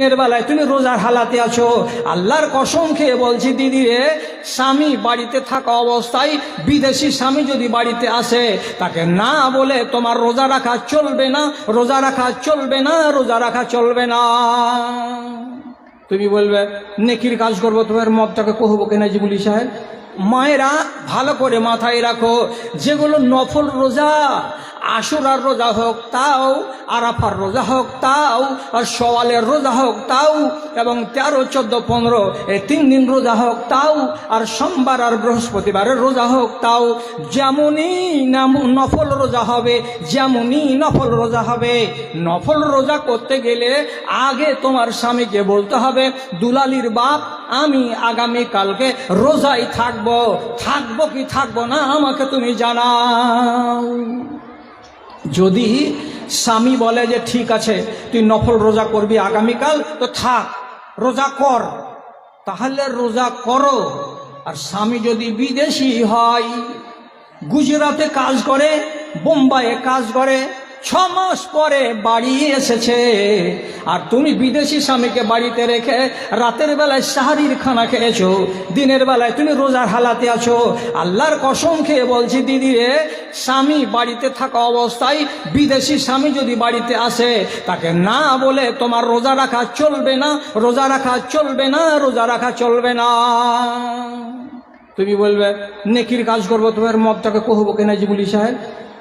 দিনের বেলায় তুমি রোজার হালাতে আছো। আল্লাহর কসম খেয়ে বলছি, দিদি রে, স্বামী বাড়িতে থাকা অবস্থায় বিদেশি স্বামী যদি বাড়িতে আসে, তাকে না বলে তোমার রোজা রাখা চলবে না, রোজা রাখা চলবে না, রোজা রাখা চলবে না। তুমি বলবে, নেকির কাজ করব, তোমার মতটাকে কহবো কেনা জিগুলি সাহেব? মায়েরা ভালো করে মাথায় রাখো, যেগুলো নফল রোজা আশুরার রোজা হোক তাও, আরাফার রোজা হোক তাও, আর সওয়ালের রোজা হোক তাও, এবং তেরো, চোদ্দ, পনেরো এই তিন দিন রোজা হোক তাও, আর সোমবার আর বৃহস্পতিবারের রোজা হোক তাও, যেমনই নফল রোজা হবে, যেমনই নফল রোজা হবে। নফল রোজা করতে গেলে আগে তোমার স্বামীকে বলতে হবে, দুলালির বাপ, আমি আগামী কালকে রোজাই থাকব। থাকব কি থাকব না আমাকে তুমি জানাও। যদি স্বামী বলে যে ঠিক আছে, তুই নফল রোজা করবি আগামীকাল, তো থাক, রোজা কর। তাহলে রোজা করো। আর স্বামী যদি বিদেশি হয় গুজরাটে কাজ করে, বোম্বাইয়ে কাজ করে ছ মাস পরে বাড়ি এসেছে। আর তুমি বিদেশি স্বামীকে বাড়িতে রেখে রাতের বেলায় সাহারির খানা খেয়েছো, দিনের বেলায় তুমি রোজার হালাতে আছো। আল্লাহর কসম খেয়ে বলছি, দিদি রে, স্বামী বাড়িতে থাকা অবস্থায় বিদেশি স্বামী যদি বাড়িতে আসে, তাকে না বলে তোমার রোজা রাখা চলবে না, রোজা রাখা চলবে না, রোজা রাখা চলবে না। তুমি বলবে, নেকির কাজ করব, তোমার মতটাকে কহবো কেনা জিগুলি সাহেব?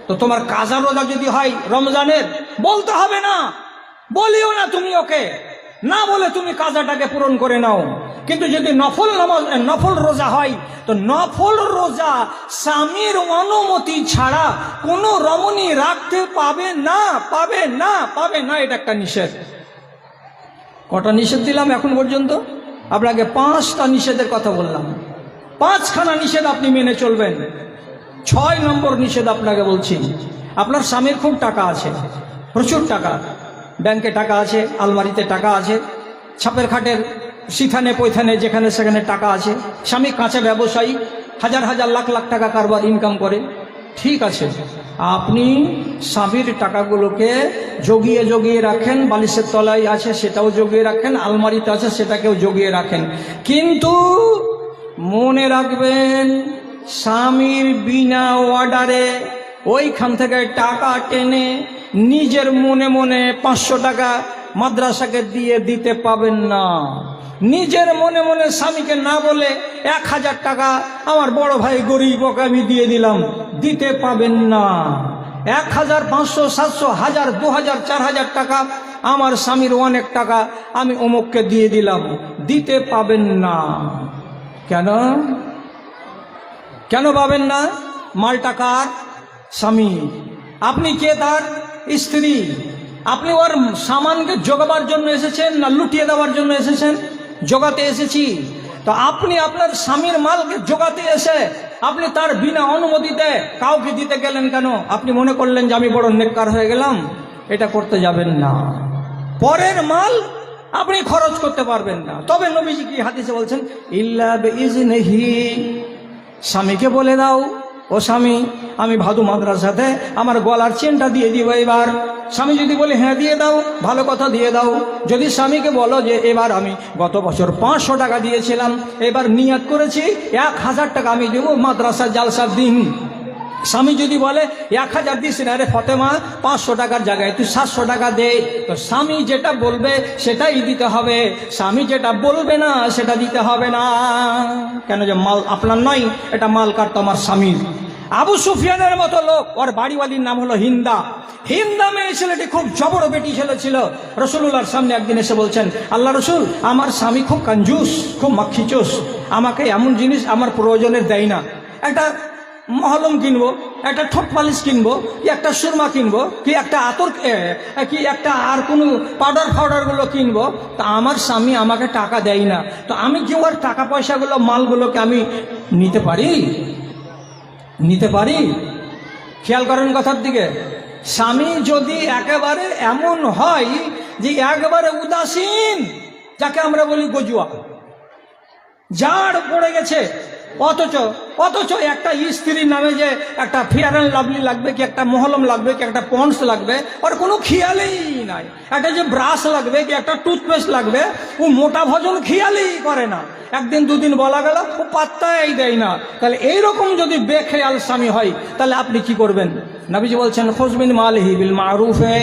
তো তোমার কাজা রোজা যদি হয় রমজানের, বলতে হবে না। বলিও না তুমি ওকে। না বলে তুমি কাজাটাকে পূরণ করে নাও। কিন্তু যদি নফল নামাজ নফল রোজা হয়, তো নফল রোজা স্বামীর অনুমতি ছাড়া কোনো রমণী রাখতে পাবে না পাবে না পাবে না, এটা একটা নিষেধ। কটা নিষেধ দিলাম এখন পর্যন্ত? আপনাকে পাঁচটা নিষেধের কথা বললাম। পাঁচখানা নিষেধ আপনি মেনে চলবেন। ছয় নম্বর নিষেধ আপনাকে বলছি। আপনার স্বামীর খুব টাকা আছে, প্রচুর টাকা। ব্যাংকে টাকা আছে, আলমারিতে টাকা আছে, ছাপের খাটের সিথানে, পৈথানে, যেখানে সেখানে টাকা আছে। স্বামী কাঁচা ব্যবসায়ী, হাজার হাজার লাখ লাখ টাকা কারবার ইনকাম করে। ঠিক আছে, আপনি স্বামীর টাকাগুলোকে জগিয়ে জগিয়ে রাখেন, বালিশের তলায় আছে সেটাও জগিয়ে রাখেন, আলমারিতে আছে সেটাকেও জগিয়ে রাখেন। কিন্তু মনে রাখবেন স্বামীর বিনা অর্ডারে ওইখান থেকে টাকা টেনে নিজের মনে মনে পাঁচশো টাকা মাদ্রাসাকে দিয়ে দিতে পাবেন না। নিজের মনে মনে স্বামীকে না বলে এক হাজার টাকা আমার বড় ভাই গরিব আমি দিয়ে দিলাম, দিতে পাবেন না। এক হাজার পাঁচশো, সাতশো, হাজার, দু হাজার, চার হাজার টাকা আমার স্বামীর অনেক টাকা আমি অমুককে দিয়ে দিলাম, দিতে পাবেন না। কেন? কেন পাবেন না? মালটা কার? স্বামী। আপনি কে তার? স্ত্রী। আপনি ওর সামানকে জোগাবার জন্য এসেছেন না লুটিয়ে দেওয়ার জন্য এসেছেন? জোগাতে এসেছি। তো আপনি আপনার স্বামীর মালকে জোগাতে এসে আপনি তার বিনা অনুমতিতে কাউকে দিতে গেলেন কেন? আপনি মনে করলেন যে আমি বড় নেককার হয়ে গেলাম? এটা করতে যাবেন না। পরের মাল আপনি খরচ করতে পারবেন না। তবে নবীজি কি হাদিসে বলছেন? ইল্লা ইজনেহি স্বামীকে বলে দাও, ও স্বামী, আমি ভাদু মাদ্রাসাতে আমার গলার চেনটা দিয়ে দিব এবার। স্বামী যদি বলে হ্যাঁ দিয়ে দাও, ভালো কথা দিয়ে দাও। যদি স্বামীকে বলো যে, এবার আমি গত বছর পাঁচশো টাকা দিয়েছিলাম, এবার নিয়াত করেছি, এক হাজার টাকা আমি দেবো মাদ্রাসা জালসার দিন। স্বামী যদি বলে, এক হাজার দিস না রে ফতেমা, পাঁচশো টাকার জায়গায় তুই সাতশো টাকা দে। তো স্বামী যেটা বলবে সেটাই দিতে হবে। স্বামী যেটা বলবে না, সেটা দিতে হবে না। কেন যে মাল আপনার নয়, এটা মাল কার তোমার স্বামীর। আবু সুফিয়ানের মতো লোক, ওর বাড়িওয়ালির নাম হলো হিন্দা। হিন্দা মেয়ে ছেলেটি খুব জবর বেটি ছেলে ছিল। রসুল্লাহর সামনে একদিন এসে বলছেন, আল্লাহ রসুল, আমার স্বামী খুব কঞ্জুস, খুব মাক্ষিচুস আমাকে এমন জিনিস আমার প্রয়োজনের দেয় না। একটা মহলম কিনবো, একটা ঠোঁট পালিশ কিনবো, কি একটা সুরমা কিনবো, কি একটা আতর কি একটা আর কোনো পাউডার ফাউডারগুলো কিনবো, তা আমার স্বামী আমাকে টাকা দেয় না। তো আমি কি ওর টাকা পয়সাগুলো, মালগুলোকে আমি নিতে পারি? নিতে পারি? খেয়াল করেন কথার দিকে। স্বামী যদি একেবারে এমন হয় যে একবারে উদাসীন, যাকে আমরা বলি গজুয়া জাড় পড়ে গেছে অথচ অথচ একটা স্ত্রীর নামে যে একটা ফিয়ার অ্যান্ড লাভলি লাগবে কি, একটা মহলম লাগবে কি, একটা পন্স লাগবে, ওর কোনো খেয়ালই নাই। একটা যে ব্রাশ লাগবে কি, একটা টুথপেস্ট লাগবে, ও মোটা ভজন খেয়ালই করে না। একদিন, দুদিন বলা গেল, ও পাত্তাই দেয় না। তাহলে এইরকম যদি বেখেয়াল স্বামী হয়, তাহলে আপনি কি করবেন? নাবিজি বলছেন খোঁজবিন মাল হিবিল মারুফে।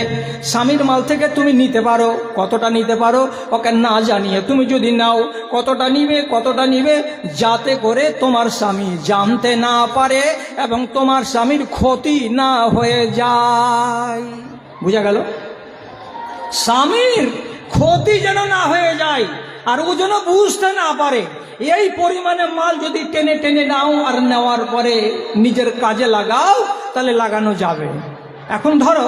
স্বামীর মাল থেকে তুমি নিতে পারো, কতটা নিতে পারো? ওকে না জানিয়ে তুমি যদি নাও, কতটা নিবে কতটা নিবে? যাতে করে তোমার স্বামী জানতে না পারে এবং তোমার স্বামীর ক্ষতি না হয়ে যায়। বুঝা গেল? স্বামীর ক্ষতি যেন না হয়ে যায় আর ও যেন বুঝতে না পারে, এই পরিমাণে মাল যদি টেনে টেনে নাও আর নেওয়ার পরে নিজের কাজে লাগাও তাহলে লাগানো যাবে। এখন ধরো,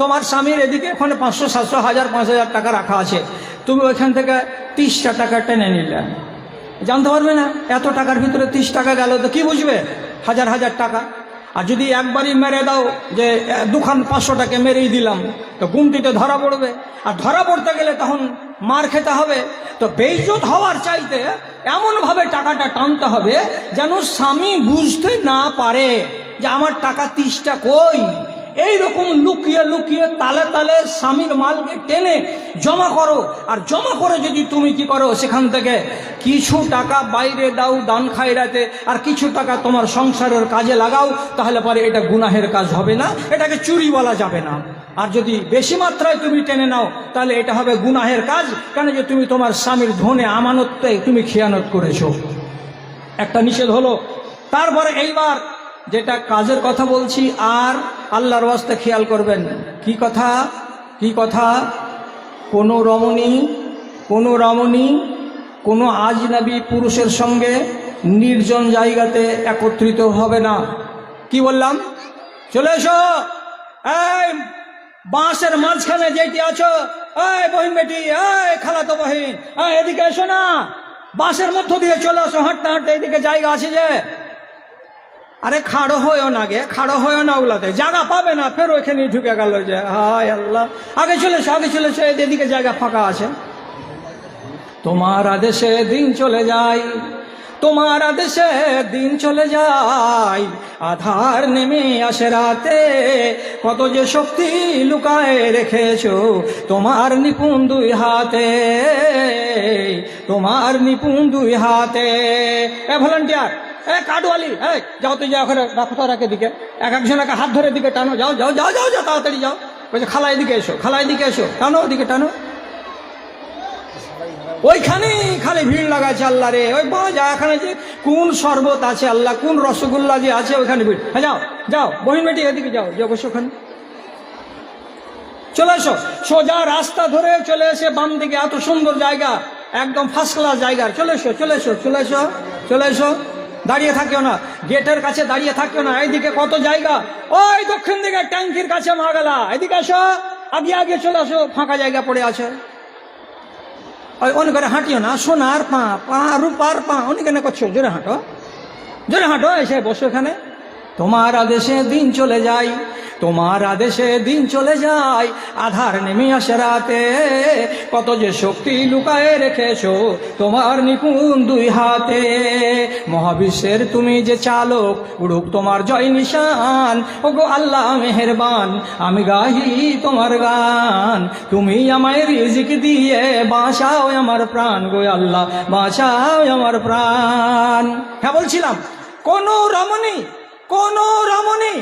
তোমার স্বামীর এদিকে ওখানে পাঁচশো, সাতশো, হাজার, পাঁচ হাজার টাকা রাখা আছে। তুমি ওইখান থেকে তিরিশটা টাকা টেনে নিলে। জানতে পারবে না? এত টাকার ভিতরে তিরিশ টাকা গেল তো কি বুঝবে? হাজার হাজার টাকা। আর যদি একবারই মেরে দাও যে দুখান পাঁচশো টাকা মেরেই দিলাম, তো গুমটিতে ধরা পড়বে। আর ধরা পড়তে গেলে তখন মার খেতে হবে। তো বেইজত হওয়ার চাইতে এমনভাবে টাকাটা টানতে হবে যেন স্বামী বুঝতে না পারে যে, আমার টাকা তিরিশটা কই? এই রকম লুকিয়ে লুকিয়ে তালে তালে স্বামীর মালকে টেনে জমা করো। আর জমা করে যদি তুমি কি করো সেখান থেকে কিছু টাকা বাইরে দাও দান খাইরাতে আর কিছু টাকা তোমার সংসারের কাজে লাগাও, তাহলে পরে এটা গুনাহের কাজ হবে না, এটাকে চুরি বলা যাবে না। আর যদি বেশি মাত্রায় তুমি টেনে নাও, তাহলে এটা হবে গুনাহের কাজ, কেন যে তুমি তোমার স্বামীর ধনে আমানততে তুমি খেয়ানত করেছ। একটা নিষেধ হলো, তারপরে এইবার যেটা কাজের কথা বলছি, আর আল্লাহর ওয়াস্তে খেয়াল করবেন। কি কথা? কি কথা? কোনো রমণী কোনো রমণী, কোনো আজনাবি পুরুষের সঙ্গে নির্জন জায়গাতে একত্রিত হবে না। কি বললাম? চলে এসো! বাঁশের মাঝখানে যেটি আছো, এই বহিন বেটি, এই খালাতো বহিন, এই এদিকে এসো না। বাঁশের মধ্য দিয়ে চলে আসো, হাঁটতে হাঁটতে এদিকে জায়গা আছে যে। আরে খাড়ো হয়েও না গে, খাড়ো হয়েও না ওগুলাতে। জায়গা পাবে না, ফের ওইখানে ঢুকে গেল যে, হায় আল্লাহ। আগে চলেছে আগে চলেছে এদিকে জায়গা ফাঁকা আছে। তোমার আদেশে দিন চলে যায় তোমার আদেশে দিন চলে যায় আধার নেমে আসে রাতে, কত যে শক্তি লুকায় রেখেছো তোমার নিপুণ দুই হাতে। তোমার নিপুণ দুই হাতে। এ ভলান্টিয়ার। এ কাটওয়ালি এই, যাও তুই যাও ওখানে তো রাখে দিকে এক একজনকে হাত ধরে দিকে টানো, যাও যাও যাও যাও যাও, তাড়াতাড়ি যাও। বলছে খালাই দিকে এসো খালাই দিকে এসো, টানো, ওদিকে টানো। ওইখানেই খালি ভিড় লাগাচ্ছে আল্লাহ রে। ওই বাজা এখানে যে কোন শরবত আছে আল্লাহ, কোন রসগোল্লা যে আছে, ওইখানে ভিড়। হ্যাঁ যাও যাও, বহিন বেটি, এদিকে যাও যাও বসো ওখানে। চলে এসো, সোজা রাস্তা ধরে চলে এসে বাম দিকে, এত সুন্দর জায়গা, একদম ফার্স্ট ক্লাস জায়গা। চলে এসো চলে এসো চলে এসো চলে এসো। দাঁড়িয়ে থাকিও না। গেটের কাছে দাঁড়িয়ে থাকিও না। এইদিকে কত জায়গা? ওই দক্ষিণ দিকে ট্যাঙ্কির কাছে মা গেলা এদিকে আসো আগে আগে চলে আসো। ফাঁকা জায়গা পড়ে আছে। ওই অনেক করে হাঁটিও না। সোনার পা পা, রূপার পা। অনেক করছ। জোরে হাঁটো। জোরে হাঁটো। এসে বসো এখানে। তোমার আদেশে দিন চলে যায় তোমার আদেশে দিন চলে যায় আধার নেমে আসে রাতে। কত যে শক্তি লুকায়ে রেখেছো তোমার নিপুণ দুই হাতে। মহাবিশ্বের তুমি যে চালক, উড়ুক তোমার জয় নিশান। ও গো আল্লাহ মেহেরবান, আমি গাহি তোমার গান। তুমি আমায় রিজিক দিয়ে বাঁচাও আমার প্রাণ, গো আল্লাহ বাঁচাও আমার প্রাণ। হ্যাঁ বলছিলাম, কোন রমণী কোন রমণী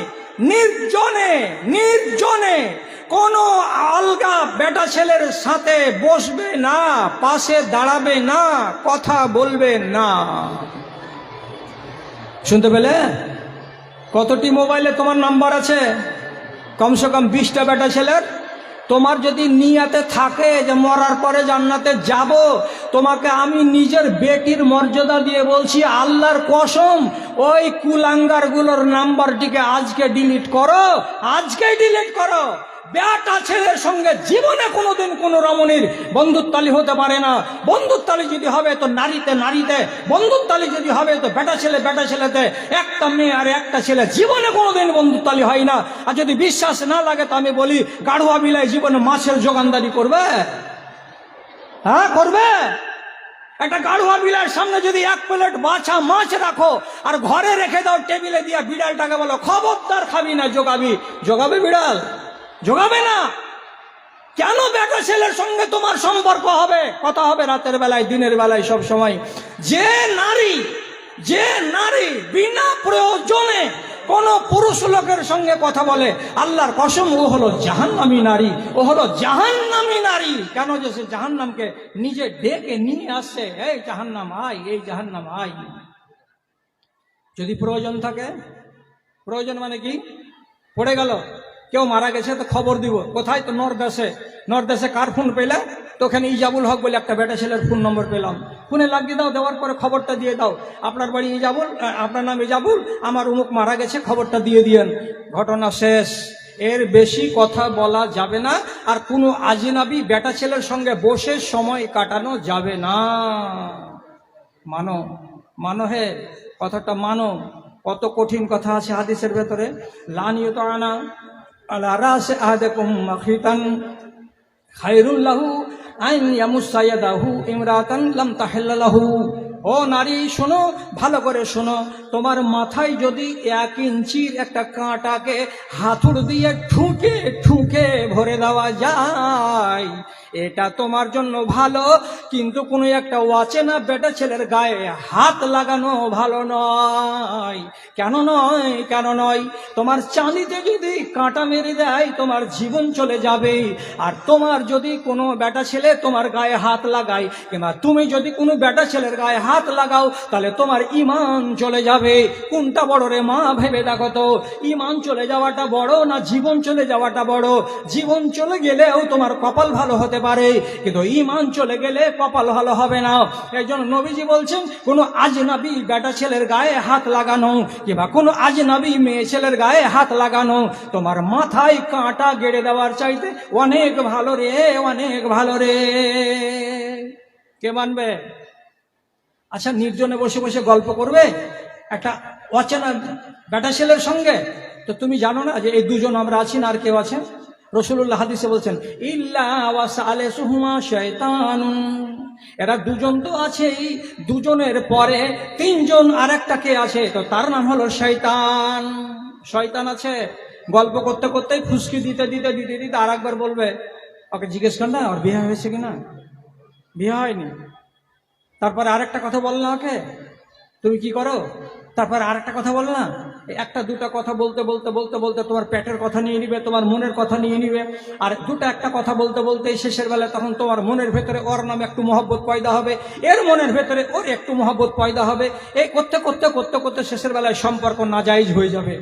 নির্জনে নির্জনে কোন আলগা বেটা ছেলের সাথে বসবে না, পাশে দাঁড়াবে না, কথা বলবে না। শুনতে পেলে? কতটি মোবাইলে তোমার নাম্বার আছে? কমসে কম বিশটা বেটা ছেলের? তোমার যদি নিয়াতে থাকে যে মরার পরে জান্নাতে যাব, তোমাকে আমি নিজের বেটির মর্যাদা দিয়ে বলছি, আল্লাহর কসম, ওই কুলাঙ্গারগুলোর নাম্বারটিকে আজকে ডিলিট করো, আজকেই ডিলিট করো। বেটা ছেলের সঙ্গে জীবনে কোনোদিন কোনো রমণীর বন্ধুত্বালি হতে পারে না। বন্ধুত্বালি যদি হবে তো নারীতে নারীতে, বন্ধুত্বালি যদি হবে তো বেটা ছেলে বেটা ছেলেতে। একটা মেয়ে আর একটা ছেলে জীবনে কোনোদিন বন্ধুত্বালি হয় না। আর যদি বিশ্বাস না লাগে তো আমি বলি গাঢ়ুয়া বিলায় জীবনে মাছের যোগানদারি করবে? হ্যাঁ করবে? একটা গাড়ুয়া বিড়ার সামনে যদি এক প্লেট বাছা মাছ রাখো, আর ঘরে রেখে দাও টেবিলে দিয়ে বিড়ালটাকে বলো, খবরদার খাবি না, জোগাবি। জোগাবে বিড়াল? জোগাবে না। কেন বেটা ছেলের সঙ্গে তোমার সম্পর্ক হবে? কথা হবে রাতের বেলায়, দিনের বেলায় সব সময় যে নারী যে নারী বিনা প্রয়োজনে কোন পুরুষ লোকের সঙ্গে কথা বলে, আল্লাহর কসম, ও হলো জাহান্নামী নারী, ও হলো জাহান্নামী নারী। কেন যে সে জাহান্নামকে নিজে ডেকে নিয়ে আসছে এই জাহান্নাম, আয়, এই জাহান্নাম, আয়। যদি প্রয়োজন থাকে, প্রয়োজন মানে কি? পড়ে গেল। কেউ মারা গেছে তো খবর দিব। কোথায়? তো নর্দেশে। নর্দেশে কার ফোন পেলে? তো ওখানে ইজাবুল হক বলে একটা বেটা ছেলের ফোন নম্বর পেলাম। ফোনে লাগিয়ে দাও, দেওয়ার পরে খবরটা দিয়ে দাও। আপনার বাড়ি ইজাবুল? আপনার নাম ইজাবুল? আমার উমুক মারা গেছে, খবরটা দিয়ে দিয়েন। ঘটনা শেষ। এর বেশি কথা বলা যাবে না, আর কোনো আজিনাবি বেটা ছেলের সঙ্গে বসে সময় কাটানো যাবে না। মানো মানো হে, কথাটা মানো। কত কঠিন কথা আছে হাদিসের ভেতরে। লানিয়ত আনা তাহিল্লাহু ও নারী, শোনো, ভালো করে শোনো। তোমার মাথায় যদি এক ইঞ্চির একটা কাঁটাকে হাতুড় দিয়ে ঠুকে ঠুকে ভরে দেওয়া যায় এটা তোমার জন্য ভালো, কিন্তু কোনো একটা অচেনা বেটা ছেলের গায়ে হাত লাগানো ভালো নয়। কেন নয়? কেন নয়? তোমার চাঁদিতে যদি কাঁটা মেরে দেয়, তোমার জীবন চলে যাবে। আর তোমার যদি কোনো বেটা ছেলে তোমার গায়ে হাত লাগায়, কিংবা তুমি যদি কোনো বেটা ছেলের গায়ে হাত লাগাও, তাহলে তোমার ইমান চলে যাবে। কোনটা বড় রে মা, ভেবে দেখো তো। ইমান চলে যাওয়াটা বড় না জীবন চলে যাওয়াটা বড়? জীবন চলে গেলেও তোমার কপাল ভালো হতে পারে, কিন্তু ইমান চলে গেলে কপাল ভালো হবে না। এই জন্য নবীজি বলছেন, কোনো আজনাবি বেটা ছেলের গায়ে হাত লাগানো কিংবা কোনো আজনাবি মেয়ে ছেলের গায়ে হাত লাগানো, তোমার মাথায় কাঁটা গেড়ে দেওয়ার চাইতে অনেক ভালো রে, অনেক ভালো রে। কে মানবে? আচ্ছা নির্জনে বসে বসে গল্প করবে একটা অচেনা বেটা ছেলের সঙ্গে? তো তুমি জানো না যে এই দুজন আমরা আছি না আর কেউ আছে রসুল্লাহ হাদিসে বলছেন, ইল্লা ওয়াসালে সুহুমা শয়তান এরা দুজন তো আছেই, দুজনের পরে তিনজন আর একটা কে আছে? তো তার নাম হলো শয়তান। শয়তান আছে, গল্প করতে করতেই ফুসকি দিতে দিতে দিতে দিতে আর একবার বলবে, ওকে জিজ্ঞেস কর না, ওর বিয়ে হয়েছে কিনা? বিয়ে হয়নি। তারপরে আরেকটা কথা বল না ওকে, তুমি কি করো? তারপরে আরেকটা কথা বল না এই একটা দুটো কথা বলতে বলতে বলতে বলতে তোমার পেটের কথা নিয়ে নিবে, তোমার মনের কথা নিয়ে নিবে। আর দুটো একটা কথা বলতে বলতে শেষের বেলায় তখন তোমার মনের ভেতরে ওর নামে একটু মহব্বত পয়দা হবে, এর মনের ভেতরে ওর একটু মহব্বত পয়দা হবে। এই করতে করতে করতে করতে শেষের বেলায় সম্পর্ক নাজাইজ হয়ে যাবে।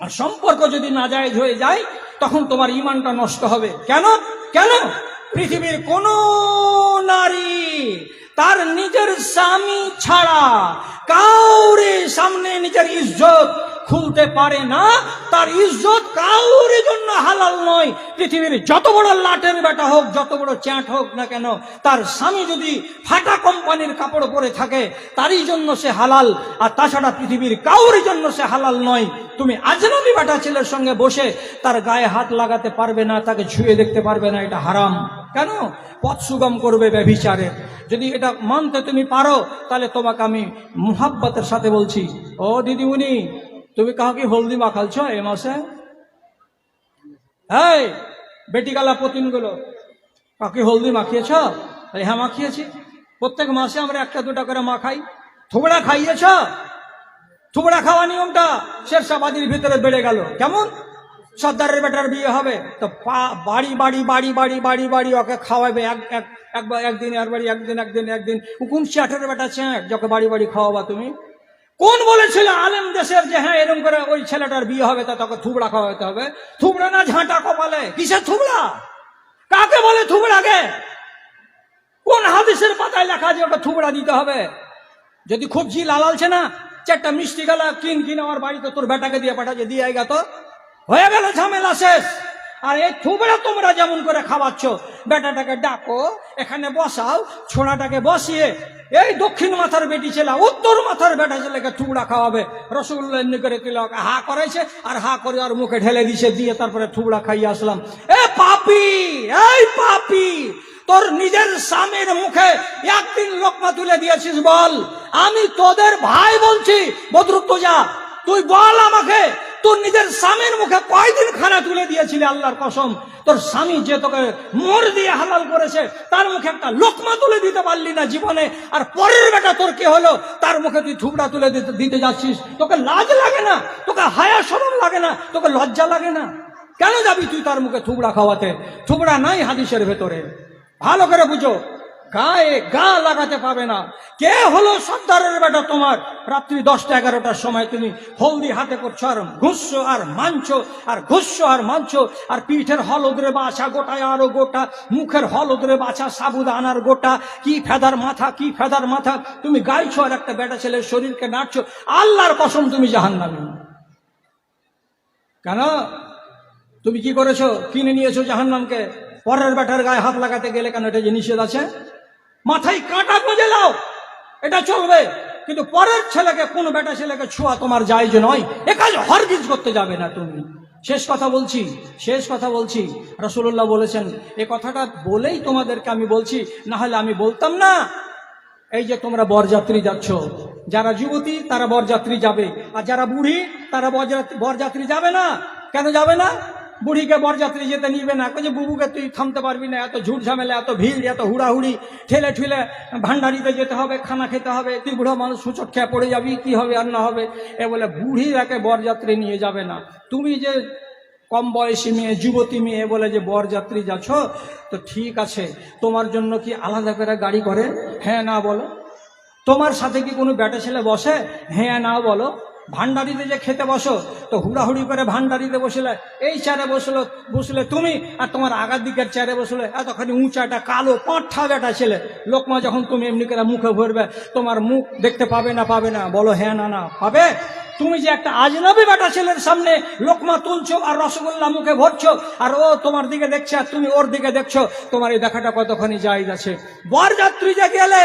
আর সম্পর্ক যদি নাজায়েজ হয়ে যায়, তখন তোমার ইমানটা নষ্ট হবে। কেন? কেন? পৃথিবীর কোন নারী তার নিজের স্বামী ছাড়া কাউরে সামনে নিজের ইজ্জত খুলতে পারে না। তার ইজ্জত কাউরে জন্য হালাল নয়। পৃথিবীর যত বড় লাটের বেটা হোক, যত বড় চ্যাট হোক না কেন, তার স্বামী যদি ফাটা কোম্পানির কাপড় পরে থাকে, তারই জন্য সে হালাল। আর তাছাড়া পৃথিবীর কাউরি জন্য সে হালাল নয়। তুমি আজনবী বেটা ছেলের সঙ্গে বসে তার গায়ে হাত লাগাতে পারবে না, তাকে ছুঁয়ে দেখতে পারবে না, এটা হারাম। কেন? পথ সুগম করবে ব্যভিচারে। যদি এটা মানতে তুমি পারো, তাহলে তোমাকে আমি মুহাব্বতের সাথে বলছি। ও দিদিমণি, তুমি কাউকে হলদি মাখালছ এ মাসে? হ্যাঁ এই বেটিগালা পতিনগুলো কাকে হলদি মাখিয়েছ? হ্যাঁ মাখিয়েছি। প্রত্যেক মাসে আমরা একটা দুটা করে মাখাই থুবড়া খাইয়েছ? থুবড়া খাওয়া নিয়মটা শেরশাবাদির ভিতরে বেড়ে গেল। কেমন? সর্দারের বেটার বিয়ে হবে, তো বাড়ি বাড়ি বাড়ি বাড়ি বাড়ি বাড়ি ওকে খাওয়াবে, এক এক একবার একদিন আর বাড়ি, একদিন একদিন একদিন। হুকুম চ্যাটের বেটা চ্যাট যখন বাড়ি বাড়ি খাওয়াবা তুমি। কোন বলেছিল আলেম দেশের যে হ্যাঁ এরকম করে ওই ছেলেটার বিয়ে হবে, তা তাকে থুবড়া খাওয়াতে হবে? থুবড়া না ঝাঁটা কপালে? কিসের থুবড়া? কাকে বলে থুবড়াকে কোন হাদিসের পাতায় লেখা যে ওটা থুবড়া দিতে হবে? যদি খুব জি লালালছে না, চারটা মিষ্টি গেলা, কিন কিন, আমার বাড়িতে তোর বেটাকে দিয়ে পাঠাচ্ছে, দিয়ে আইগা তো। হয়ে গেল ঝামেলা শেষ। আর এই থুবড়া তোমরা যেমন করে খাওয়াচ্ছ, বেটাটাকে ডাকো, এখানে বসাও ছোড়াটাকে বসিয়ে, এই দক্ষিণ মাথার বেটি ছেলে, উত্তর মাথার বেটা ছেলেকে টুকরা খাওয়াবে। রসগোল্লা এমনি করে তিলক হা করাইছে আর হা করে আর মুখে ঢেলে দিছে, দিয়ে তারপরে থুবড়া খাইয়ে আসলাম। এ পাপি, এই পাপি, তোর নিজের স্বামীর মুখে একদিন লোকমা তুলে দিয়েছিস বল। আমি তোদের ভাই বলছি বদরুত্তজা তুই বল আমাকে তোর নিজের স্বামীর মুখে কয়দিন খানা তুলে দিয়েছিলি আল্লাহর কসম? তোর স্বামী যে তোকে মোর দিয়ে হালাল করেছে, তার মুখে একটা লোকমা তুলে দিতে পারলি না জীবনে। আর পরের বেটা তোর কে হলো? তার মুখে তুই থুবড়া তুলে দিতে যাচ্ছিস। তোকে লাজ লাগে না? তোকে হায়া সরম লাগে না? তোকে লজ্জা লাগে না? কেন যাবি তুই তার মুখে থুবড়া খাওয়াতে? থুবড়া নাই হাদিসের ভেতরে। ভালো করে বুঝো। গায়ে গা লাগাতে পাবে না। কে হলো সর্দারের বেটা তোমার? রাত্রি দশটা, এগারোটার সময় তুমি হলদি হাতে করছ আর ঘুষছো আর মানছো আর ঘুষছো আর মানছো আর পিঠের হলদরে বাছা গোটায় আরও গোটা, মুখের হলদরে বাছা সাবুদানার গোটা। কি ফেদার মাথা, কি ফেদার মাথা? তুমি গাইছো আর একটা বেটা ছেলের শরীরকে নাড়ছো। আল্লাহর কসম তুমি জাহান্নামী। কেন? তুমি কি করেছ? কিনে নিয়েছো জাহান্নামকে? পরের বেটার গায়ে হাত লাগাতে গেলে কেন এটা যে নিষেধ আছে? মাথায় কাঁটা গুঁজে লাও এটা চলবে। কিন্তু পরের ছেলেকে, কোনো বেটা ছেলেকে ছোঁয়া তোমার যায় যে নয়। এ কাজ হরগিজ করতে যাবে না তুমি। শেষ কথা বলছি, শেষ কথা বলছি। রসুল্লাহ বলেছেন, এ কথাটা বলেই তোমাদেরকে আমি বলছি না হলে আমি বলতাম না। এই যে তোমরা বরযাত্রী যাচ্ছ, যারা যুবতী, তারা বরযাত্রী যাবে। আর যারা বুড়ি, তারা বরযাত্রী বরযাত্রী যাবে না। কেন যাবে না? বুড়িকে বরযাত্রী যেতে নিবে না। যে বুবুকে তুই থামতে পারবি না, এত ঝুট ঝামেলা, এত ভিড়, এত হুড়াহুড়ি। ঠেলে ঠেলে ভান্ডারিতে যেতে হবে, খানা খেতে হবে, তুই বুড়ো মানুষ সুচট খেয়ে পড়ে যাবি, কি হবে আর না হবে? এ বলে বুড়ি বুড়িরাকে বরযাত্রী নিয়ে যাবে না। তুমি যে কম বয়সী মেয়ে, যুবতী মেয়ে বলে যে বরযাত্রী যাচ্ছ, তো ঠিক আছে, তোমার জন্য কি আলাদা করে গাড়ি করে? হ্যাঁ না বলো। তোমার সাথে কি কোনো ব্যাটা ছেলে বসে? হ্যাঁ না বলো। ভান্ডারিতে যে খেতে বসো, তো হুড়াহুড়ি করে ভান্ডারিতে বসলে, এই চেয়ারে বসল, বসলে তুমি, আর তোমার আগার দিকের চেয়ারে বসলে, এতখানি উঁচা একটা কালো পাঁঠা বেটা ছেলে। লোকমা যখন তুমি এমনি করে মুখে ভরবে, তোমার মুখ দেখতে পাবে না পাবে না, বলো হ্যাঁ না না, পাবে? তুমি যে একটা আজনবী বেটা ছেলের সামনে লোকমা তুলছো আর রসগোল্লা মুখে ভরছো, আর ও তোমার দিকে দেখছে, আর তুমি ওর দিকে দেখছ, তোমার এই দেখাটা কতখানি জায়জ আছে। বরযাত্রী যে গেলে,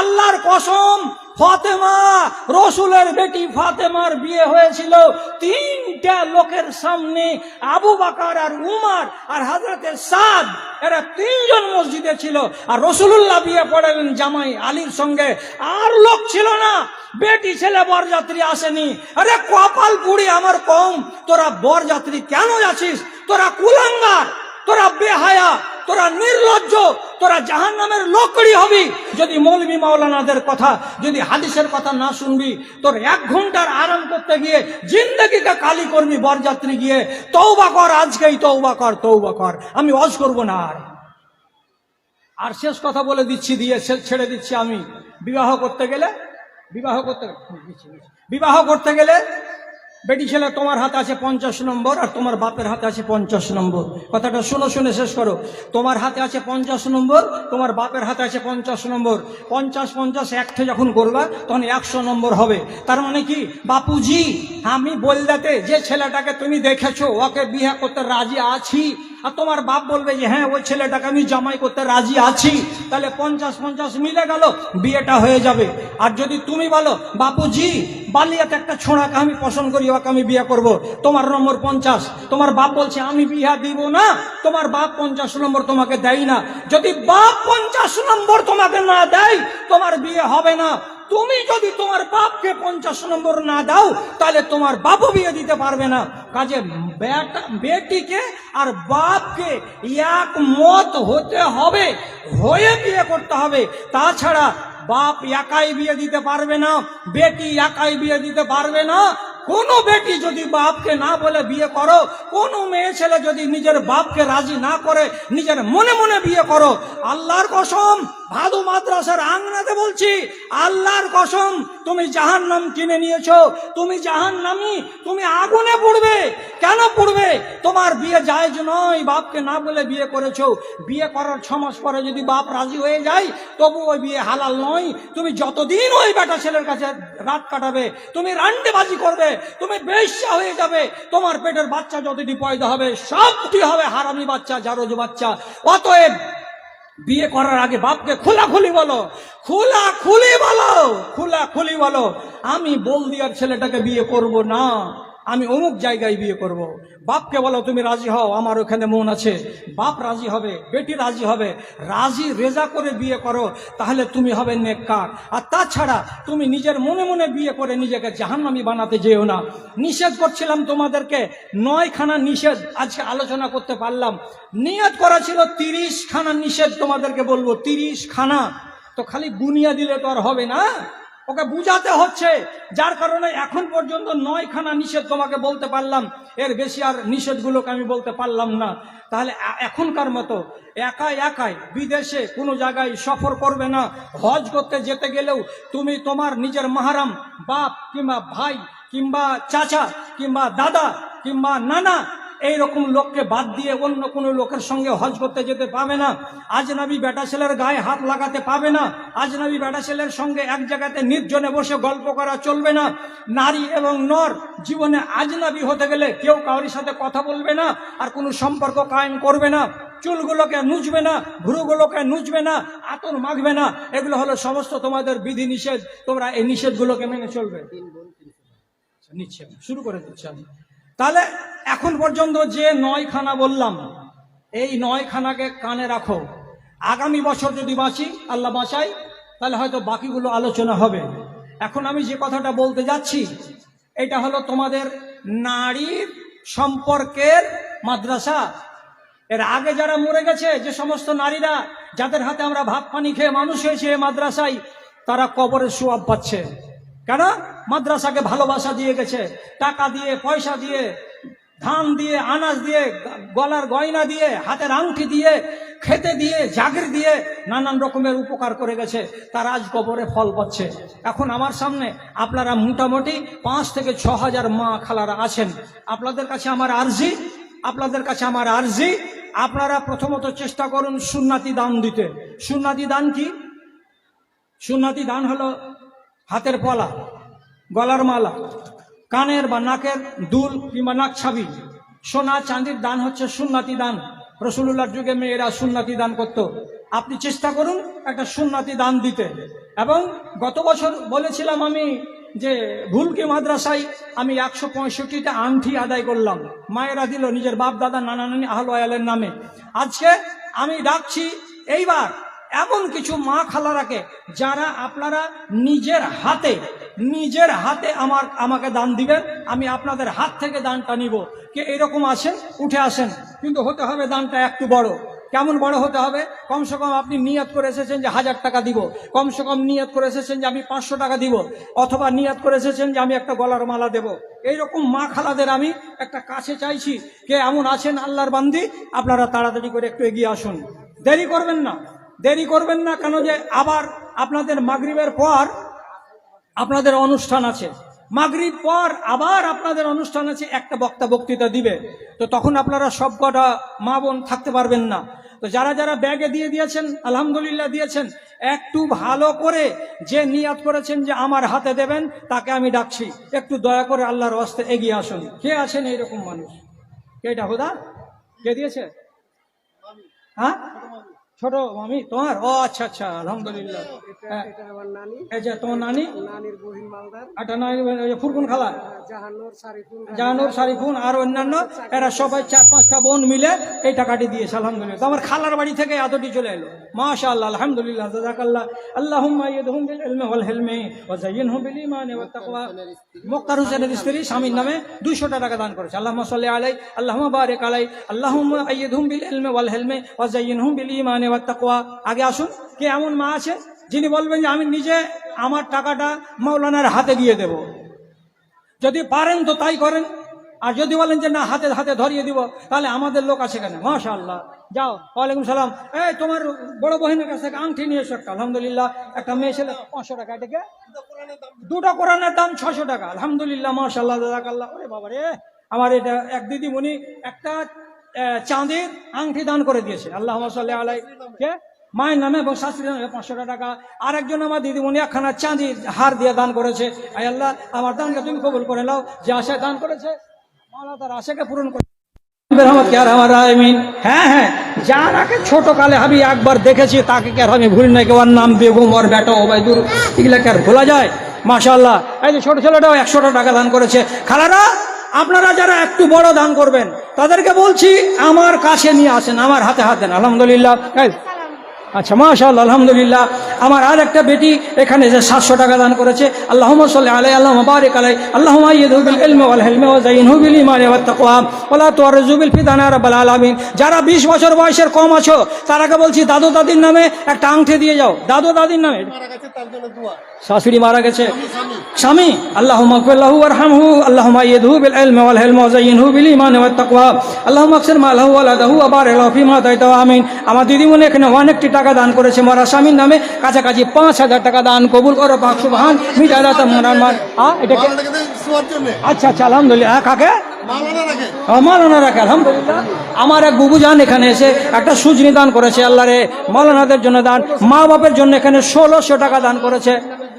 আল্লাহর কসম ফাতেমা, রসুলের বেটি ফাতেমার বিয়ে হয়েছিল। তিনটা লোকের সামনে আবু বাকার আর উমার আর হাজরতে সাদ, এরা তিনজন মসজিদে ছিল। আর রসুল্লাহ বিয়ে পড়ালেন জামাই আলীর সঙ্গে। আর লোক ছিল না। বেটি, ছেলে, বরযাত্রী আসেনি। আরে, কপাল পুড়ি আমার কম। তোরা বরযাত্রী কেন যাচ্ছিস? তোরা কুলাঙ্গার। তোরা বেহায়া। তোরা নির্লজ্জ, তোরা জাহান নামের লোকড়ি হবি। যদি মৌলবী মাওলানাদের কথা, যদি হাদিসের কথা না শুনবি, তোর এক ঘণ্টার আরাম করতে গিয়ে জিন্দগিকে কালি করবি, বরযাত্রী গিয়ে। তৌবা কর, আজকেই তৌবা কর তৌবা কর। আমি অজ করব না আর। আর শেষ কথা বলে দিচ্ছি, দিয়ে ছেড়ে দিচ্ছি আমি। বিবাহ করতে গেলে বিবাহ করতে। বিবাহ করতে গেলে বেটি ছেলে, তোমার হাতে আছে পঞ্চাশ নম্বর আর তোমার বাপের হাতে আছে পঞ্চাশ নম্বর। কথাটা শুনে শুনে শেষ করো। তোমার হাতে আছে পঞ্চাশ নম্বর, তোমার বাপের হাতে আছে পঞ্চাশ নম্বর। পঞ্চাশ পঞ্চাশ একটা যখন করবা, তখন একশো নম্বর হবে। তার মানে কি? বাপুজি, আমি বললাতে যে ছেলেটাকে তুমি দেখেছ, ওকে বিয়ে করতে রাজি আছি আর তোমার বাপ বলবে যে হ্যাঁ ওই ছেলেটাকে আমি জামাই করতে রাজি আছি। তাহলে পঞ্চাশ পঞ্চাশ মিলে গেল, বিয়েটা হয়ে যাবে। আর যদি তুমি বলো, বাপুজি, বালিয়াতে একটা ছোঁড়াকে আমি পছন্দ করি, ওকে আমি বিয়ে করব। তোমার নম্বর পঞ্চাশ। তোমার বাপ বলছে, আমি বিয়া দিব না। তোমার বাপ পঞ্চাশ নম্বর তোমাকে দেয় না। যদি বাপ পঞ্চাশ নম্বর তোমাকে না দেয়, তোমার বিয়ে হবে না। তুমি যদি তোমার বাপকে পঞ্চাশ নম্বর না দাও, তাহলে তোমার বাপও বিয়ে দিতে পারবে না। কাজে বেটা, বেটিকে আর বাপকে এক মত হতে হবে, হয়ে বিয়ে করতে হবে। তাছাড়া বাপ একাই বিয়ে দিতে পারবে না, বেটি একাই বিয়ে দিতে পারবে না। কোনো বেটি যদি বাপকে না বলে বিয়ে করো, কোনো মেয়ে ছেলে যদি নিজের বাপকে রাজি না করে, নিজের মনে মনে বিয়ে করো, আল্লাহর কসম ভাদু মাদ্রাসার আংনাতে বলছি, আল্লাহর কসম, তুমি জাহান নাম কিনে নিয়েছ, তুমি জাহান নামি তুমি আগুনে পড়বে। কেন পড়বে? তোমার বিয়ে জায়জ নয়, বাপকে না বলে বিয়ে করেছ। বিয়ে করার ছ মাস পরে যদি বাপ রাজি হয়ে যায়, তবু ওই বিয়ে হালাল নয়। তুমি যতদিন ওই বেটা ছেলের কাছে রাত কাটাবে, তুমি রান্ডেবাজি করবে, তুমি বেশ্যা হয়ে যাবে, তোমার পেটের বাচ্চা যতটি পয়দা হবে, সবটি হবে হারামি বাচ্চা, জারজ বাচ্চা। অতএব বিয়ে করার আগে বাপকে খোলা খুলি বলো খোলা খুলি বলো খোলা খুলি বলো, আমি বলদিয়ার ছেলেটাকে বিয়ে করব না। আমি অমুক জায়গায় বিয়ে করব। বাপকে বলো, তুমি রাজি হও? আমার ওখানে মন আছে। বাপ রাজি হবে, বেটি রাজি হবে। রাজি, রেজা করে বিয়ে করো, তাহলে তুমি হবে নেককার। আর তাছাড়া তুমি নিজের মনে মনে বিয়ে করে নিজেকে জাহান্নামি বানাতে যেও না। নিষেধ করছিলাম তোমাদেরকে, নয়খানা নিষেধ আজকে আলোচনা করতে পারলাম। নিয়ত করা ছিল তিরিশ খানা নিষেধ তোমাদেরকে বলব তিরিশ খানা তো খালি গুনিয়া দিলে তো আর হবে না। ওকে বুঝাতে হচ্ছে, যার কারণে এখন পর্যন্ত নয়খানা নিষেধ তোমাকে বলতে পারলাম। এর বেশি আর নিষেধগুলোকে আমি বলতে পারলাম না। তাহলে এখনকার মতো একাই একাই বিদেশে কোনো জায়গায় সফর করবে না। হজ করতে যেতে গেলেও তুমি তোমার নিজের মাহারাম বাপ কিংবা ভাই কিংবা চাচা কিংবা দাদা কিংবা নানা এইরকম লোককে বাদ দিয়ে অন্য কোনো লোকের সঙ্গে হজ করতে যেতে পাবে না। আজনাবি বেটা ছেলের গায়ে হাত লাগাতে পাবে না। আজনাবি বেটা ছেলের সঙ্গে এক জায়গাতে নির্জনে বসে গল্প করা চলবে না। নারী এবং নর জীবনে আজনাবি হতে গেলে কেউ কারোর সাথে কথা বলবে না আর কোনো সম্পর্ক কায়েম করবে না। চুলগুলোকে নুচবে না, ভ্রুগুলোকে নুচবে না, আতর মাখবে না। এগুলো হলো সমস্ত তোমাদের বিধি নিষেধ তোমরা এই নিষেধগুলোকে মেনে চলবে। নিচ্ছে শুরু করে দিচ্ছে তাহলে এখন পর্যন্ত যে নয়খানা বললাম, এই নয়খানাকে কানে রাখো। আগামী বছর যদি বাঁচি, আল্লাহ বাঁচাই তাহলে হয়তো বাকিগুলো আলোচনা হবে। এখন আমি যে কথাটা বলতে যাচ্ছি, এটা হলো তোমাদের নারীর সম্পর্কের মাদ্রাসা। এর আগে যারা মরে গেছে, যে সমস্ত নারীরা, যাদের হাতে আমরা ভাত পানি খেয়ে মানুষ হয়েছে মাদ্রাসায়, তারা কবরের সোয়াব পাচ্ছে। কেন? মাদ্রাসাকে ভালোবাসা দিয়ে গেছে। টাকা দিয়ে, পয়সা দিয়ে ধান দিয়ে, আনাজ দিয়ে, গলার গয়না দিয়ে, হাতের আংটি দিয়ে, খেতে দিয়ে, জাগির দিয়ে নানান রকমের উপকার করে গেছে। তার আজ কবরে ফল পাচ্ছে। এখন আমার সামনে আপনারা মোটামুটি পাঁচ থেকে ছ হাজার মা খালারা আছেন। আপনাদের কাছে আমার আর্জি, আপনাদের কাছে আমার আর্জি। আপনারা প্রথমত চেষ্টা করুন সুন্নাতি দান দিতে। সুন্নাতি দান কি? সুন্নাতি দান হলো হাতের পলা, গলার মালা। কানের বা নাকের দুল কিংবা নাক ছাবি। সোনা চাঁদির দান হচ্ছে সুন্নাতি দান। রসুল্লাহর যুগে মেয়েরা সুন্নাতি দান করত। আপনি চেষ্টা করুন একটা সুন্নাতি দান দিতে। এবং গত বছর বলেছিলাম আমি যে ভুলকি মাদ্রাসায় আমি একশো পঁয়ষট্টিটা আংটি আদায় করলাম। মায়েরা দিল নিজের বাপ, দাদা, নানা, নানি, আহল আয়ালের নামে। আজকে আমি ডাকছি এইবার এমন কিছু মা খালারাকে যারা আপনারা নিজের হাতে নিজের হাতে আমার, আমাকে দান দিবেন, আমি আপনাদের হাত থেকে দানটা নিব। কে এরকম আসেন উঠে আসেন। কিন্তু হতে হবে দানটা একটু বড়। কেমন বড় হতে হবে? কমসে কম আপনি নিয়ত করে এসেছেন যে হাজার টাকা দিব। কমসে কম নিয়ত করে এসেছেন যে আমি পাঁচশো টাকা দিব। অথবা নিয়ত করে এসেছেন যে আমি একটা গলার মালা দেব। এইরকম মা খালাদের আমি একটা কাছে চাইছি। কে এমন আছেন আল্লাহর বান্দি? আপনারা তাড়াতাড়ি করে একটু এগিয়ে আসুন। দেরি করবেন না। দেরি করবেন না কেন যে আবার আপনাদের মাগরিবের পর আপনাদের অনুষ্ঠান আছে। মাগরিব পর আবার আপনাদের অনুষ্ঠান আছে, একটা বক্তা বক্তৃতা দিবে। তো তখন আপনারা সব কটা মা বোন থাকতে পারবেন না। তো যারা যারা ব্যাগে দিয়ে দিয়েছেন, আলহামদুলিল্লাহ দিয়েছেন, একটু ভালো করে যে নিয়াত করেছেন যে আমার হাতে দেবেন, তাকে আমি ডাকছি। একটু দয়া করে আল্লাহর হস্তে এগিয়ে আসুন। কে আছেন এইরকম মানুষ? কে এটা হুদা কে দিয়েছে? হ্যাঁ? ছোট মামি তোমার? ও আচ্ছা আচ্ছা আলহামদুলিল্লাহ। হ্যাঁ, নানি। তোমার নানি? নানির বহিন মালদার একটা নানির ফুরকুন খালা জাহানোর সারিফুন আর অন্যান্য, এরা সবাই চার পাঁচটা বোন মিলে এই টাকাটি দিয়েছে, আলহামদুলিল্লাহ। আমার খালার বাড়ি থেকে এতটি চলে এলো। মাশা আল্লাহ আলহামদুলিল্লাহ জাজাকাল্লাহ ঈমানি ওয়াত হোসেনের স্ত্রী স্বামীর নামে 200 টাকা দান করেছে। আল্লাহুম্মা সাল্লি আলাই আল্লাহুম্মা বারিক আলাই আল্লাহুম্মা আইয়িদহুম বিল ইলমি ওয়াল হিলমি ওয়া যায়্যিনহুম বিল ঈমানি ওয়াত তাকওয়া। আগে আসুন, কে এমন মা আছে যিনি বলবেন যে আমি নিজে আমার টাকাটা মাওলানার হাতে দিয়ে দেবো। যদি পারেন তো তাই করেন। আর যদি বলেন যে না, হাতে হাতে ধরিয়ে দিব, তাহলে আমাদের লোক আছে কেন? মাশা আল্লাহ যাও, ওয়ালাইকুম সালাম। এই, তোমার বড় বহিনের কাছ আংটি নিয়ে এসো একটা, আলহামদুলিল্লাহ। একটা মেয়ে ছেলে, পাঁচশো টাকা, এটাকে? দুটো কোরআনের দাম ছশো টাকা, আলহামদুলিল্লাহ মাশাল্লাহ দাদাকাল্লাহ ওরে বাবা রে, আমার এটা এক দিদিমণি একটা চাঁদের আংটি দান করে দিয়েছে। আল্লাহ সাল্লাহ আলাই কে? মায়ের নামে এবং শাস্ত্রীর নামে পাঁচশো টাকা। আর একজন আমার দিদিমণি একখানা চাঁদি হার দিয়ে দান করেছে। আই আল্লাহ, আমার দানকে তুমি কবুল করে নাও। যে আশায় দান করেছে আল্লাহ তার আশাকে পূরণ করে হ্যাঁ হ্যাঁ ছোট কালে আমি একবার দেখেছি, তাকে নাম বেটা আর যায়? মাশাল্লাহ এই যে ছোট একশোটা টাকা দান করেছে। আপনারা যারা একটু বড় দান করবেন, তাদেরকে বলছি, আমার কাছে নিয়ে আসেন, আমার হাতে হাত দেন আলহামদুলিল্লাহ। আচ্ছা মাশাল আলহামদুলিল্লাহ। আমার আর একটা বেটি এখানে এসে সাতশো টাকা দান করেছে। আল্লাহ আলাই আল্লাহ আল্লাহ ইয়দুবিল যারা 20 বছর বয়সের কম আছো, তারাকে বলছি, দাদু দাদির নামে একটা আংটি দিয়ে যাও। দাদু দাদির নামে? শাশুড়ি মারা গেছে। স্বামী? আল্লাহ মাকফিল্লাহু ওয়ারহামহু আল্লাহ ইয়দহু বিল ইলমি ওয়াল আমিন। আমার দিদিমণি এখানে অনেকটি টাকা দান করেছে মরা স্বামীর নামে। কাছাকাছি পাঁচ হাজার টাকা দান কবুল করো পাক সুবহান। মিটাদাত মনার মান মার এটাকে আচ্ছা আচ্ছা আলহামদুলিল্লাহ। হ্যাঁ, কাকে? মালানা রাখে আলহামদুলিল্লাহ। আমার এক বুবু যান এখানে এসে একটা সুজনি দান করেছে আল্লাহরে মালানাদের জন্য দান। মা বাপের জন্য এখানে ষোলোশো টাকা দান করেছে।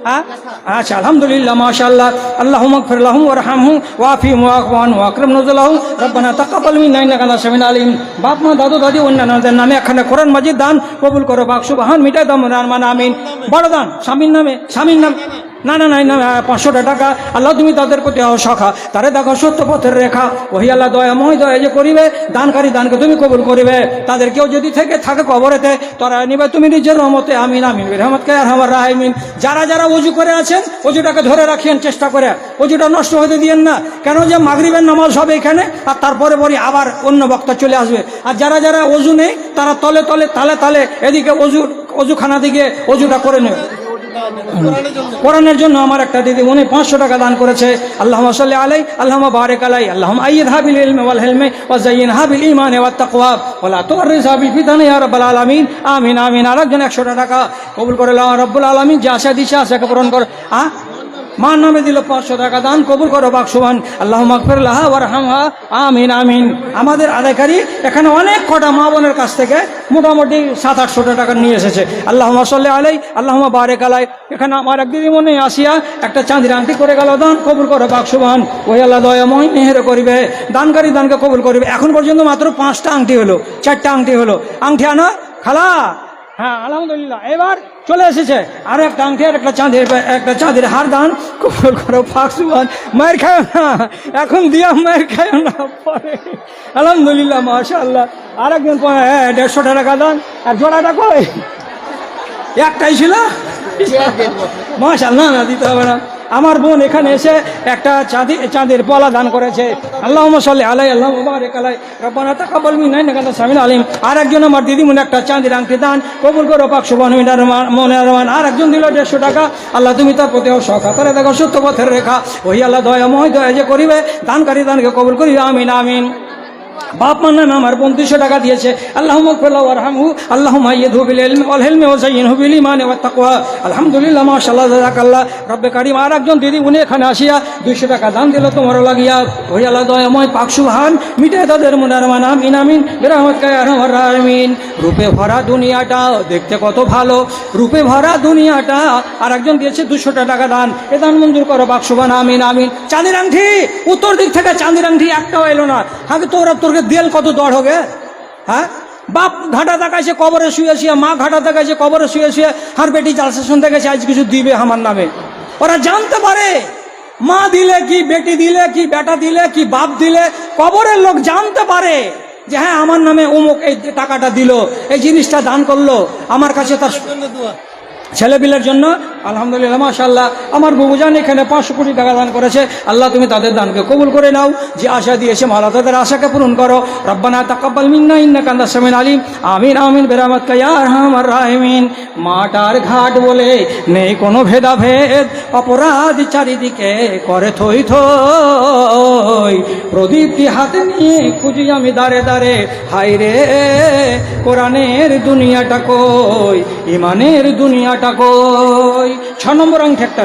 আচ্ছা আলহামদুলিল্লাহ, মাশাআল্লাহ। আল্লাহ মাগফির লাহুম ওয়ারহামহু ওয়াফি মুআকবান ওয়াকরিম নুজুলাহু। রব্বানা তাকাব্বাল মিন্না ইন্নাকা আনতাস সামিউল আলিম। বাপ, মা, দাদু, দাদি অন্যান্যদের নামে এখানে কোরআন মাজিদ দান। কবুল করো বাক সুবহান মিটাই দাম মান, আমিন। বড় দান, স্বামীর নামে স্বামীর নামে। না না না পাঁচশোটা টাকা। আল্লাহ, তুমি তাদের প্রতি হও সখা তারে দেখো, সত্য পথের রেখা। ওহি আল্লাহ দয়াময় দয়া যে করিবে, দানকারী দানকে তুমি কবুল করিবে। তাদের কেউ যদি থেকে, থাকে কবরেতে, তোরা নিবে তুমি নিজের রহমতে। আমিন আমিন। রহমতকে আর আমার রাহিমিন যারা যারা অজু করে আছেন অজুটাকে ধরে রাখিয়েন চেষ্টা করে। অজুটা নষ্ট হতে দিয়েন না। কেন যে মাগরিবের নামাজ হবে এখানে, আর তারপরে পরে আবার অন্য বক্তা চলে আসবে। আর যারা যারা অজু নেই, তারা তলে তলে, তালে তালে এদিকে অজু অজুখানা দিকে অজুটা করে নেবে। কোরআনের জন্য আমার একটা দিদি, উনি পাঁচশো টাকা দান করেছে। আল্লাহ সাল্লি আলাই আল্লাহ বারেক আলাই আল্লাহ আইয়দ হাবিল ইলমে ওয়াল হেলমে ওয়া জাইন হাবিল ইমানে ওয়া তাকওয়া। ওয়ালা তুররিস হাবিল ফিতানি ইয়া রাব্বাল আলামিন। আমিন আমিন। আরেকজন একশো টাকা কবুল করে আল্লাহ রাব্বুল আলামিন। যে আশা দিছে আশাকে পূরণ করে। আ? মার নামে দিল পাঁচশো টাকা দান, কবুল করো বাকসুবান। আল্লাহ মাকফির লাহা ওয়ারহামহা আমিন আমিন। আমাদের আদায়কারী এখানে অনেক কটা মা বোনের কাছ থেকে মোটামুটি সাত, আটশো টাকা নিয়ে এসেছে। আল্লাহ সাল্লি আলাই আল্লাহ বারেক আলাই এখানে আমার এক দিদি মনে আসিয়া একটা চাঁদির আংটি করে গেল, দান, কবুল করো বাকসুবান। ওই আল্লাহ দয়াময় মেহের করিবে। দানকারী দানকে কবুল করিবে। এখন পর্যন্ত মাত্র পাঁচটা আংটি হলো, চারটা আংটি হলো। আংটি আনা, খালা। হ্যাঁ আলহামদুলিল্লাহ। এবার চলে এসেছে আর একটা আংটি আর একটা চাঁদের একটা চাঁদের হার দান। কবুল করো ফাঁকসুবান মায়ের খায় না। এখন দিয়া মায়ের খায় না পরে। আলহামদুলিল্লাহ মাশা আল্লাহ আর একজন হ্যাঁ দেড়শো টাকা দান। আর জোড়াটা কই? একটাই ছিল? মাশাল না না দিতে হবে না। আমার বোন এখানে এসে একটা চাঁদি, চাঁদের পলা দান করেছে। আল্লাহ সাল্লি আলাই আল্লাহ মুবারক আলাই রব্বানা তাকাব্বাল মিন্না ইন্নাকা আনতাস সামিউল আলিম। আর একজন আমার দিদিমণি একটা চাঁদের আংটি দান। কবুল করো পাক সুবহান মিনার মনে রহমান। আর একজন দিল দেড়শো টাকা। আল্লাহ তুমি তার প্রতি সখা করে দেখো, সত্য পথের রেখা। ওই আল্লাহ দয়াময় দয়া যে করিবে, দানকারী দানকে কবুল করিবে। আমিন আমিন। বাপ মার নামে আমার পঁয়ত্রিশশো টাকা দিয়েছে। আল্লাহ মকফুল্লাহ আল্লাহ দিদি, উনি এখানে আসিয়া 200 টাকা দান দিল রাহিমিন। রূপে ভরা দুনিয়াটা দেখতে কত ভালো। রূপে ভরা দুনিয়াটা আর একজন দিয়েছে 200 টাকা দান। এ দান মঞ্জুর করো, পাক আমিন আমিন। চাঁদের আংটি উত্তর দিক থেকে চাঁদের আংটি একটাও এলো না। আগে তোরা তোরকে দেল কত দড় হবে? হ্যাঁ? বাপ ঘাটা দেখাইছে, কবরে শুয়ে শুয়ে, মা ঘাটা দেখাইছে, কবরে শুয়ে শুয়ে, আর বেটি জালসা শুনতে গেছে আজ কিছু দিবে আমার নামে। ওরা জানতে পারে, মা দিলে কি, বেটি দিলে কি, বেটা দিলে কি, বাপ দিলে, কবরের লোক জানতে পারে যে হ্যাঁ আমার নামে অমুক এই টাকাটা দিল, এই জিনিসটা দান করল, আমার কাছে তার ছেলেপিলের জন্য, আলহামদুলিল্লাহ মাশাল্লাহ আমার বুবুজান এখানে পাঁচশো কোটি টাকা দান করেছে। আল্লাহ, তুমি তাদের দানকে কবুল করে নাও। যে আশা দিয়েছে মালা তাদের আশাকে পূরণ করো। রব্বানা তাকাব্বাল মিন্না ইন্না কান্দা সামিন আলিম। আমিন আমিন বেরামত কায়ার হামার রাহিমিন। মাটার ঘাট বলে নেই কোনো ভেদাভেদ। অপরাধ চারিদিকে করে থই থই। প্রদীপটি হাতে নিয়ে খুঁজি আমি দাঁড়ে দাঁড়ে হাই রে কোরআনের দুনিয়াটা কই? ইমানের দুনিয়াটা কই ছ নম্বর অঙ্ক একটা